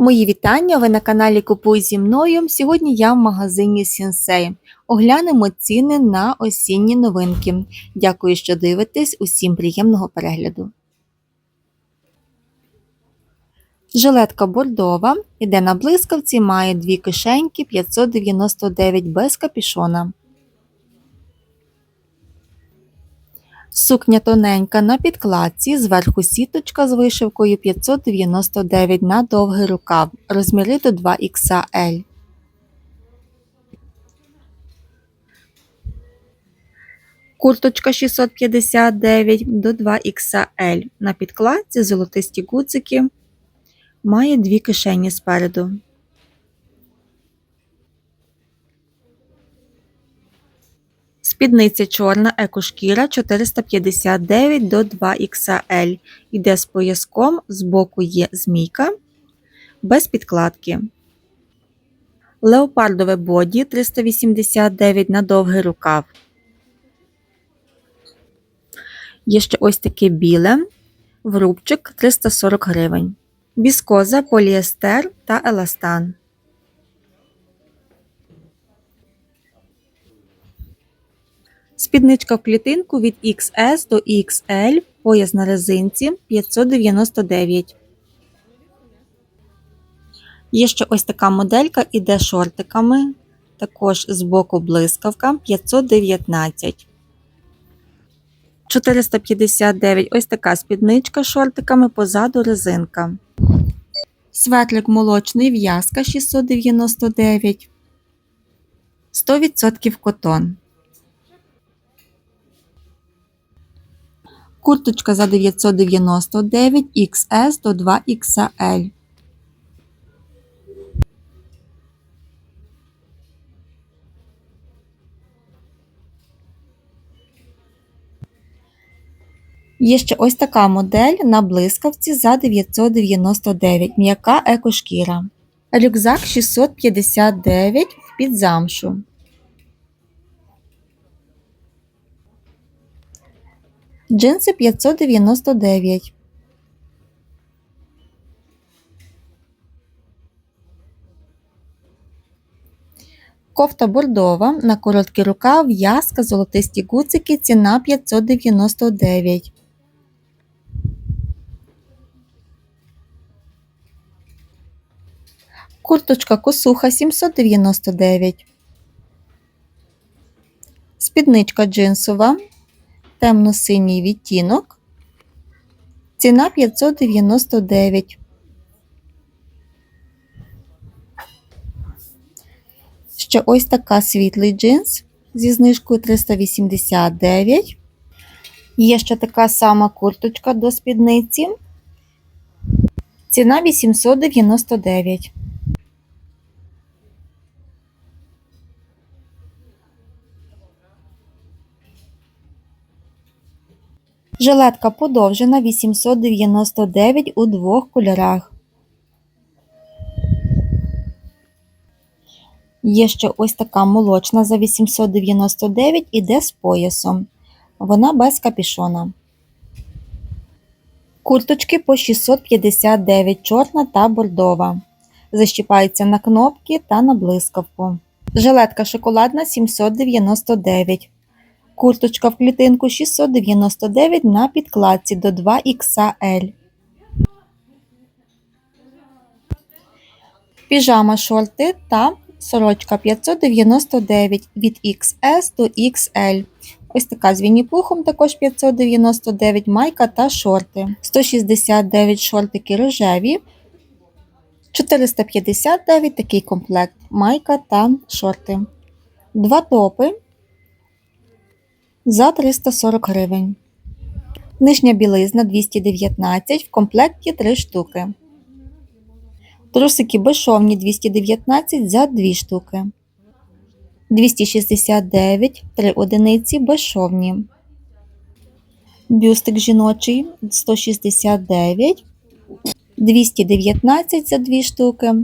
Мої вітання! Ви на каналі Купуй зі мною. Сьогодні я в магазині Сінсей. Оглянемо ціни на осінні новинки. Дякую, що дивитесь. Усім приємного перегляду. Жилетка бордова. Іде на блискавці, має дві кишеньки 599 без капішона. Сукня тоненька на підкладці, зверху сіточка з вишивкою 599 на довгий рукав, розміри до 2XL. Курточка 659 до 2XL. На підкладці золотисті гудзики. Має дві кишені спереду. Спідниця чорна екошкіра 459 до 2XL. Іде з пояском, збоку є змійка, без підкладки. Леопардове боді 389 на довгий рукав. Є ще ось таке біле, врубчик 340 гривень. Біскоза, поліестер та еластан. Спідничка в клітинку від XS до XL, пояс на резинці 599. Є ще ось така моделька, іде шортиками. Також з боку блискавка 519. 459 ось така спідничка з шортиками, позаду резинка. Светлик молочний в'язка 699. 100% котон. Курточка за 999 XS до 2XL. Є ще ось така модель на блискавці за 999 м'яка екошкіра. Рюкзак 659 під замшу. Джинси 599. Кофта бордова на короткий рукав, в'язка, золотисті гуцики, ціна 599. Курточка косуха 799. Спідничка джинсова темно-синій відтінок. Ціна 599. Ще ось така світлий джинс зі знижкою 389. Є ще така сама курточка до спідниці. Ціна 899. Жилетка подовжена 899 у двох кольорах. Є ще ось така молочна за 899 іде з поясом. Вона без капішона. Курточки по 659 чорна та бордова. Защіпаються на кнопки та на блискавку. Жилетка шоколадна 799. Курточка в клітинку 699 на підкладці до 2XL. Піжама шорти та сорочка 599 від XS до XL. Ось така з вінні-пухом також 599 майка та шорти. 169 шортики рожеві. 459 такий комплект майка та шорти. Два топи за 340 гривень. Нижня білизна 219, в комплекті 3 штуки. Трусики безшовні 219 за 2 штуки. 269 3 одиниці безшовні. Бюстик жіночий 169, 219 за 2 штуки.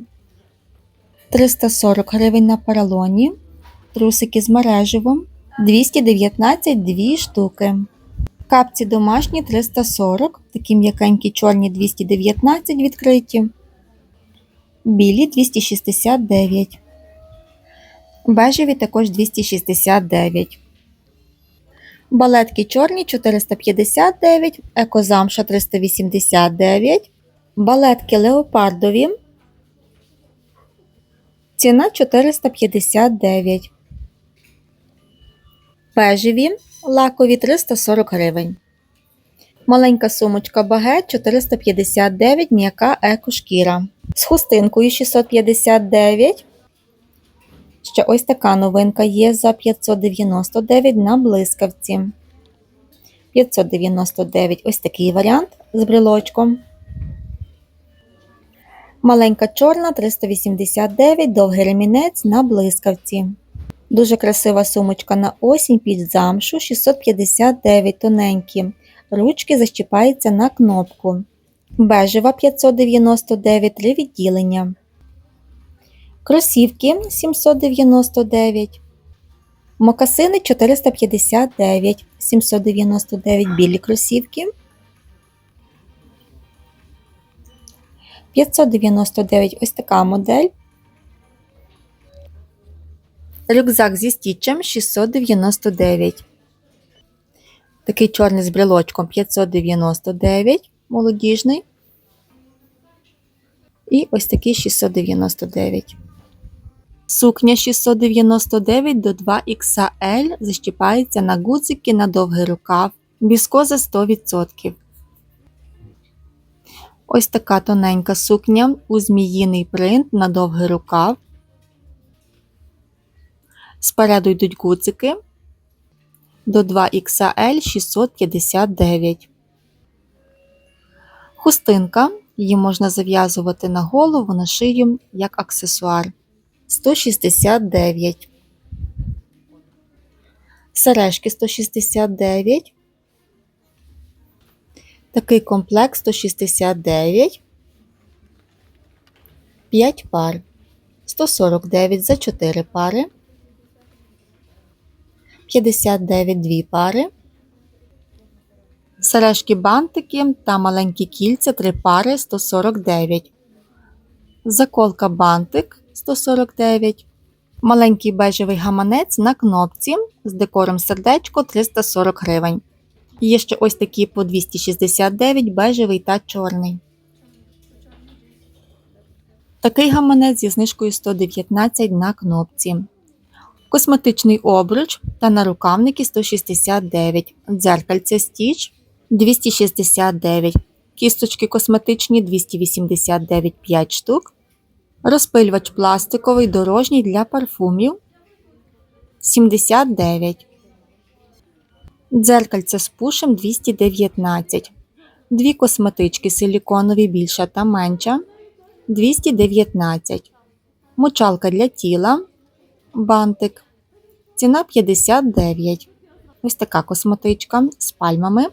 340 гривень на поролоні. Трусики з мереживом 219 2 штуки. Капці домашні 340, такі м'якенькі чорні 219 відкриті. Білі 269. Бежеві також 269. Балетки чорні 459, екозамша 389. Балетки леопардові. Ціна 459. Бежеві лакові 340 гривень. Маленька сумочка багет 459, м'яка екошкіра. З хустинкою 659. Ще ось така новинка є за 599 на блискавці. 599 ось такий варіант з брелочком. Маленька чорна 389, довгий ремінець на блискавці. Дуже красива сумочка на осінь під замшу 659 тоненькі. Ручки защіпаються на кнопку. Бежева 599 три відділення. Кросівки 799. Мокасини 459, 799 білі кросівки. 599 ось така модель. Рюкзак зі стічем 699. Такий чорний з брелочком 599 молодіжний. І ось такий 699. Сукня 699 до 2XL защіпається на гудзики на довгий рукав. Біскоза 100%. Ось така тоненька сукня у зміїний принт на довгий рукав. Спереду йдуть гудзики до 2XL 659. Хустинка. Її можна зав'язувати на голову, на шию як аксесуар. 169. Сережки 169. Такий комплект 169. 5 пар. 149 за 4 пари. 59 2 пари. Сережки бантики та маленькі кільця 3 пари 149. Заколка бантик 149. Маленький бежевий гаманець на кнопці з декором сердечко 340 гривень. Є ще ось такі по 269 бежевий та чорний. Такий гаманець зі знижкою 119 на кнопці. Косметичний обруч та нарукавники 169, дзеркальце стіч 269, кісточки косметичні 289 5 штук, розпилювач пластиковий дорожній для парфумів 79, дзеркальце з пушем 219, дві косметички силіконові більша та менша 219, мочалка для тіла бантик. Ціна 59. Ось така косметичка з пальмами.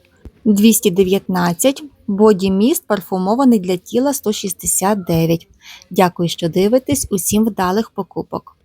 219. Боді міст парфумований для тіла 169. Дякую, що дивитесь. Усім вдалих покупок.